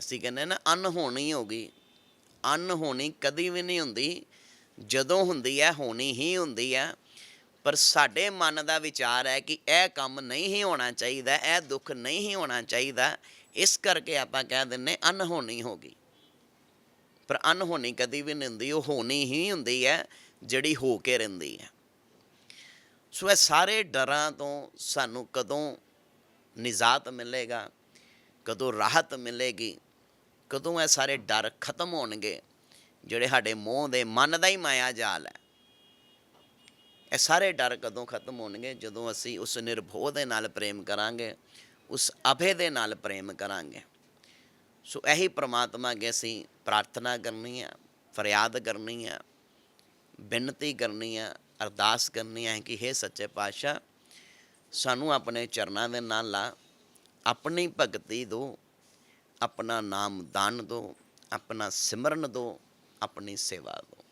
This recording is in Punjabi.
ਅਸੀਂ ਕਹਿੰਦੇ ਨਾ ਅਨਹੋਣੀ ਹੋ ਗਈ। ਅਨਹੋਣੀ ਕਦੀ ਵੀ ਨਹੀਂ ਹੁੰਦੀ। ਜਦੋਂ ਹੁੰਦੀ ਹੈ, ਹੋਣੀ ਹੀ ਹੁੰਦੀ ਹੈ। ਪਰ ਸਾਡੇ ਮਨ ਦਾ ਵਿਚਾਰ ਹੈ ਕਿ ਇਹ ਕੰਮ ਨਹੀਂ ਹੀ ਹੋਣਾ ਚਾਹੀਦਾ, ਇਹ ਦੁੱਖ ਨਹੀਂ ਹੀ ਹੋਣਾ ਚਾਹੀਦਾ। ਇਸ ਕਰਕੇ ਆਪਾਂ ਕਹਿ ਦਿੰਨੇ ਅਨਹੋਣੀ ਹੋ ਗਈ। ਪਰ ਅਨਹੋਣੀ ਕਦੀ ਵੀ ਨਹੀਂ ਹੁੰਦੀ, ਉਹ ਹੋਣੀ ਹੀ ਹੁੰਦੀ ਹੈ, ਜਿਹੜੀ ਹੋ ਕੇ ਰਹਿੰਦੀ ਹੈ। ਸੋ ਇਹ ਸਾਰੇ ਡਰਾਂ ਤੋਂ ਸਾਨੂੰ ਕਦੋਂ ਨਿਜਾਤ ਮਿਲੇਗਾ, ਕਦੋਂ ਰਾਹਤ ਮਿਲੇਗੀ ਕਦੋਂ ਇਹ ਸਾਰੇ ਡਰ ਖਤਮ ਹੋਣਗੇ? ਜਿਹੜੇ ਸਾਡੇ ਮੋਹ ਦੇ ਮਨ ਦਾ ਹੀ ਮਾਇਆ ਜਾਲ ਹੈ। ਇਹ ਸਾਰੇ ਡਰ ਕਦੋਂ ਖਤਮ ਹੋਣਗੇ? ਜਦੋਂ ਅਸੀਂ ਉਸ ਨਿਰਭਉ ਦੇ ਨਾਲ ਪ੍ਰੇਮ ਕਰਾਂਗੇ, ਉਸ ਅਭੇ ਦੇ ਨਾਲ ਪ੍ਰੇਮ ਕਰਾਂਗੇ। ਸੋ ਇਹੀ ਪ੍ਰਮਾਤਮਾ ਅੱਗੇ ਅਸੀਂ ਪ੍ਰਾਰਥਨਾ ਕਰਨੀ ਹੈ, ਫਰਿਆਦ ਕਰਨੀ ਹੈ, ਬੇਨਤੀ ਕਰਨੀ ਹੈ, ਅਰਦਾਸ ਕਰਨੀ ਹੈ ਕਿ हे ਸੱਚੇ ਪਾਤਸ਼ਾਹ, ਸਾਨੂੰ ਆਪਣੇ ਚਰਨਾਂ ਦੇ ਨਾਲ ਲਾ, ਆਪਣੀ ਭਗਤੀ ਦੋ ਆਪਣਾ ਨਾਮ ਦਾਨ ਦੋ ਆਪਣਾ ਸਿਮਰਨ ਦੋ ਆਪਣੀ ਸੇਵਾ ਦੋ।